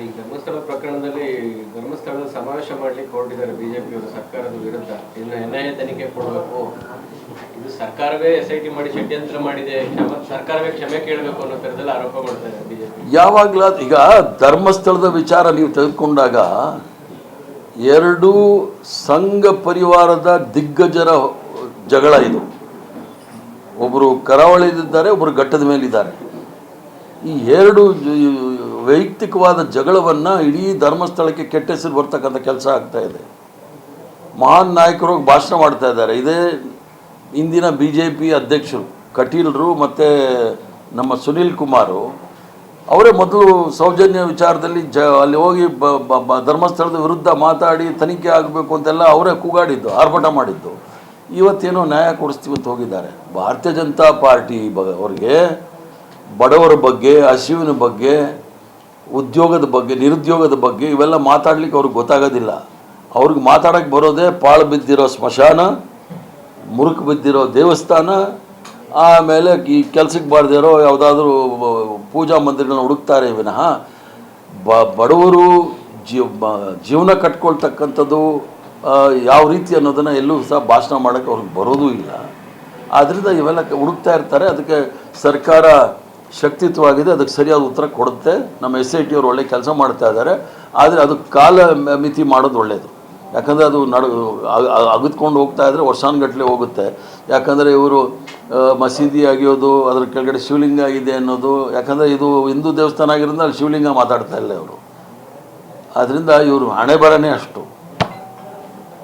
ಈ ಧರ್ಮಸ್ಥಳ ಪ್ರಕರಣದಲ್ಲಿ ಧರ್ಮಸ್ಥಳದ ಸಮಾವೇಶ ಮಾಡ್ಲಿಕ್ಕೆ ಹೊರಟಿದ್ದಾರೆ ಬಿಜೆಪಿಯವರು ಸರ್ಕಾರದ ವಿರುದ್ಧ. ಇನ್ನು ಎನ್ ಐ ಎ ತನಿಖೆ ಕೊಡಬೇಕು. ಇದು ಸರ್ಕಾರವೇ ಎಸ್ ಐ ಟಿ ಮಾಡಿ ಷಡ್ಯಂತ್ರ ಮಾಡಿದೆ. ಸರ್ಕಾರವೇ ಕ್ಷಮೆ ಕೇಳಬೇಕು ಅನ್ನೋ ತರದಲ್ಲಿ ಆರೋಪ ಮಾಡ್ತಾರೆ ಬಿಜೆಪಿ. ಯಾವಾಗಲ ಈಗ ಧರ್ಮಸ್ಥಳದ ವಿಚಾರ ನೀವು ತೆಗೆದುಕೊಂಡಾಗ ಎರಡು ಸಂಘ ಪರಿವಾರದ ದಿಗ್ಗಜರ ಜಗಳ ಇದು. ಒಬ್ಬರು ಕರಾವಳಿಯಲ್ಲಿದ್ದಾರೆ ಒಬ್ಬರು ಘಟ್ಟದ ಮೇಲಿದ್ದಾರೆ. ಈ ಎರಡು ವೈಯಕ್ತಿಕವಾದ ಜಗಳವನ್ನು ಇಡೀ ಧರ್ಮಸ್ಥಳಕ್ಕೆ ಕೆಟ್ಟ ಹೆಸರು ಬರ್ತಕ್ಕಂಥ ಕೆಲಸ ಆಗ್ತಾ ಇದೆ. ಮಹಾನ್ ನಾಯಕರು ಭಾಷಣ ಮಾಡ್ತಾ ಇದ್ದಾರೆ. ಇದೇ ಇಂದಿನ ಬಿ ಜೆ ಪಿ ಅಧ್ಯಕ್ಷರು ಕಟೀಲ್ರು ಮತ್ತು ನಮ್ಮ ಸುನೀಲ್ ಕುಮಾರು, ಅವರೇ ಮೊದಲು ಸೌಜನ್ಯ ವಿಚಾರದಲ್ಲಿ ಜ, ಅಲ್ಲಿ ಹೋಗಿ ಬ, ಬ- ಬ- ಧರ್ಮಸ್ಥಳದ ವಿರುದ್ಧ ಮಾತಾಡಿ ತನಿಖೆ ಆಗಬೇಕು ಅಂತೆಲ್ಲ ಅವರೇ ಕೂಗಾಡಿದ್ದು, ಆರ್ಭಟ ಮಾಡಿದ್ದು. ಇವತ್ತೇನೋ ನ್ಯಾಯ ಕೊಡಿಸ್ತೀವಿ ಅಂತ ಹೋಗಿದ್ದಾರೆ. ಭಾರತೀಯ ಜನತಾ ಪಾರ್ಟಿ ಬ, ಅವ್ರಿಗೆ ಬಡವರ ಬಗ್ಗೆ, ಹಸಿವಿನ ಬಗ್ಗೆ ಉದ್ಯೋಗದ ಬಗ್ಗೆ, ನಿರುದ್ಯೋಗದ ಬಗ್ಗೆ ಇವೆಲ್ಲ ಮಾತಾಡ್ಲಿಕ್ಕೆ ಅವ್ರಿಗೆ ಗೊತ್ತಾಗೋದಿಲ್ಲ. ಅವ್ರಿಗೆ ಮಾತಾಡೋಕ್ಕೆ ಬರೋದೇ ಪಾಳು ಬಿದ್ದಿರೋ ಸ್ಮಶಾನ, ಮುರುಕು ಬಿದ್ದಿರೋ ದೇವಸ್ಥಾನ, ಆಮೇಲೆ ಈ ಕೆಲಸಕ್ಕೆ ಬಾರ್ದಿರೋ ಯಾವುದಾದ್ರೂ ಪೂಜಾ ಮಂದಿರಗಳನ್ನ ಹುಡುಕ್ತಾರೆ ವಿನಃ, ಬ, ಬಡವರು ಜೀವ ಜೀವನ ಕಟ್ಕೊಳ್ತಕ್ಕಂಥದ್ದು ಯಾವ ರೀತಿ ಅನ್ನೋದನ್ನು ಎಲ್ಲೂ ಸಹ ಭಾಷಣ ಮಾಡೋಕ್ಕೆ ಅವ್ರಿಗೆ ಬರೋದೂ ಇಲ್ಲ. ಆದ್ದರಿಂದ ಇವೆಲ್ಲ ಹುಡುಕ್ತಾ ಇರ್ತಾರೆ. ಅದಕ್ಕೆ ಸರ್ಕಾರ ಶಕ್ತಿತ್ವವಾಗಿದೆ ಅದಕ್ಕೆ ಸರಿಯಾದ ಉತ್ತರ ಕೊಡುತ್ತೆ. ನಮ್ಮ ಎಸ್ ಐ ಟಿ ಅವರು ಒಳ್ಳೆ ಕೆಲಸ ಮಾಡ್ತಾ ಇದ್ದಾರೆ. ಆದರೆ ಅದು ಕಾಲ ಮಿತಿ ಮಾಡೋದು ಒಳ್ಳೆಯದು ಯಾಕಂದರೆ ಅದು ನಡು ಅಗದ್ಕೊಂಡು ಹೋಗ್ತಾ ಇದ್ದರೆ ವರ್ಷಾನುಗಟ್ಟಲೆ ಹೋಗುತ್ತೆ. ಯಾಕಂದರೆ ಇವರು ಮಸೀದಿ ಆಗಿಯೋದು, ಅದರ ಕೆಳಗಡೆ ಶಿವಲಿಂಗ ಇದೆ ಅನ್ನೋದು, ಯಾಕಂದರೆ ಇದು ಹಿಂದೂ ದೇವಸ್ಥಾನ ಆಗಿರೋದ್ರಿಂದ ಅಲ್ಲಿ ಶಿವಲಿಂಗ ಮಾತಾಡ್ತಾ ಇಲ್ಲ ಅವರು ಆದ್ದರಿಂದ ಇವರು ಹಣೆ ಬರನೇ ಅಷ್ಟು.